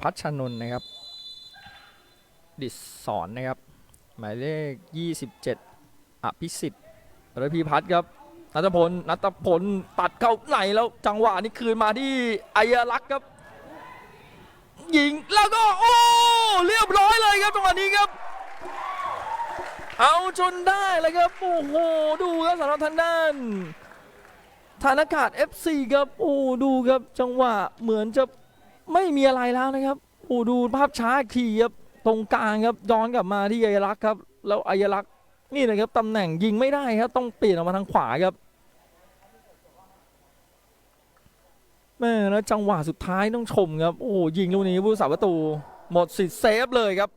พัชนนนะครับ ดิศสอนนะครับ หมายเลข 27 อภิสิทธิ์ระพีพัฒครับนัทพลนัทพลตัดเข้าไหนแล้วจังหวะนี้คืนมาที่อายลักษ์ครับ ยิงแล้วก็โอ้เรียบร้อยเลยครับจังหวะนี้ครับ เอาจนได้เลยครับโอ้โหดูครับสำหรับทางด้านฐานอากาศ FC ครับโอ้ดูครับจังหวะเหมือนจะ ไม่มีอะไรแล้วนะครับโอ้ดูภาพช้าอีกทีครับตรงกลางครับย้อนกลับมาที่อายลักษ์ครับ แล้วอายลักษ์นี่นะครับตำแหน่งยิงไม่ได้ครับ ต้องเปลี่ยนออกมาทางขวาครับแม่แล้วจังหวะสุดท้ายต้องชมครับ โอ้ยิงลูกนี้ผู้สาประตู หมดสิทธิ์เซฟเลยครับ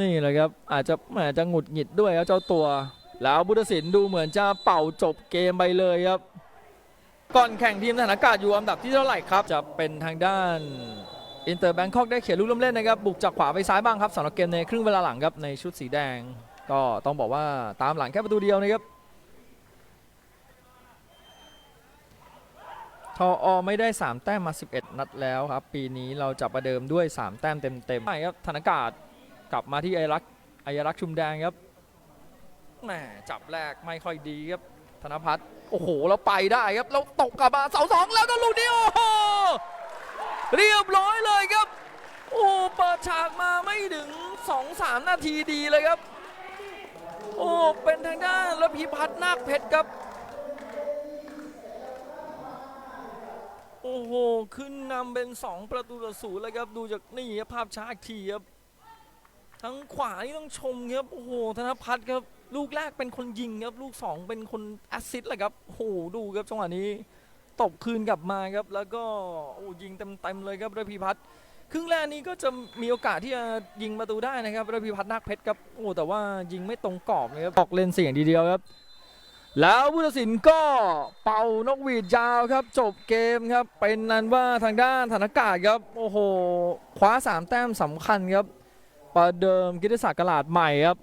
นี่แหละครับอาจจะแหมจะหงุดหงิดด้วยครับเจ้าตัว แล้วบุตศิลป์ดูเหมือนจะเป่าจบเกมไปเลยครับ ก่อนแข่งทีมทหารอากาศอยู่อันดับที่เท่าไหร่ครับ จะเป็นทางด้านอินเตอร์แบงคอกได้เขียนลูกเล่นเล่นนะครับ บุกจากขวาไปซ้ายบ้างครับสำหรับเกมในครึ่งเวลาหลังครับในชุดสีแดง ก็ต้องบอกว่าตามหลังแค่ประตูเดียวนะครับทออไม่ได้ 3 แต้มมา 11 นัดแล้วครับ ปีนี้เราจะประเดิมด้วย 3 แต้มเต็มๆใช่ครับธนากาศกลับมาที่ไอรักไอรักชุมแดงครับ แหมจับแรกไม่ค่อยดีครับธนพัฒน์โอ้โหแล้วไปได้ครับแล้วตกกลับมาเสาสองแล้วก็ลูกนี้โอ้โหเรียบร้อยเลยครับ โอ้เปิดฉากมาไม่ถึง2-3นาทีดีเลยครับ โอ้เป็นทางด้านระพีพัฒน์นาคเพชรครับ โอ้โหขึ้นนำเป็น2ประตูต่อศูนย์เลยครับดูจากนี่ครับภาพช้าอีกทีครับทั้งขวานี่ต้องชมครับโอ้โหธนพัฒน์ครับ ลูกแรกเป็นคนยิงครับ ลูก 2 เป็นคนแอสซิสต์เลยครับโอ้โหดูครับจังหวะนี้ตบคืนกลับมาครับ แล้วก็โอ้ยิงเต็มๆเลยครับระพีพัฒน์ครึ่งแรกนี้ก็จะมีโอกาสที่จะยิงประตูได้นะครับระพีพัฒน์นาคเพชรครับโอ้แต่ว่ายิงไม่ตรงกรอบเลยครับออกเลนเสียงทีเดียวครับ แล้วผู้ตัดสินก็เป่านกหวีดยาวครับ จบเกมครับ เป็นนั้นว่าทางด้านฐานากาศครับโอ้โหคว้า3แต้มสำคัญครับประเดิมกิติศักดิ์กลาดใหม่ครับ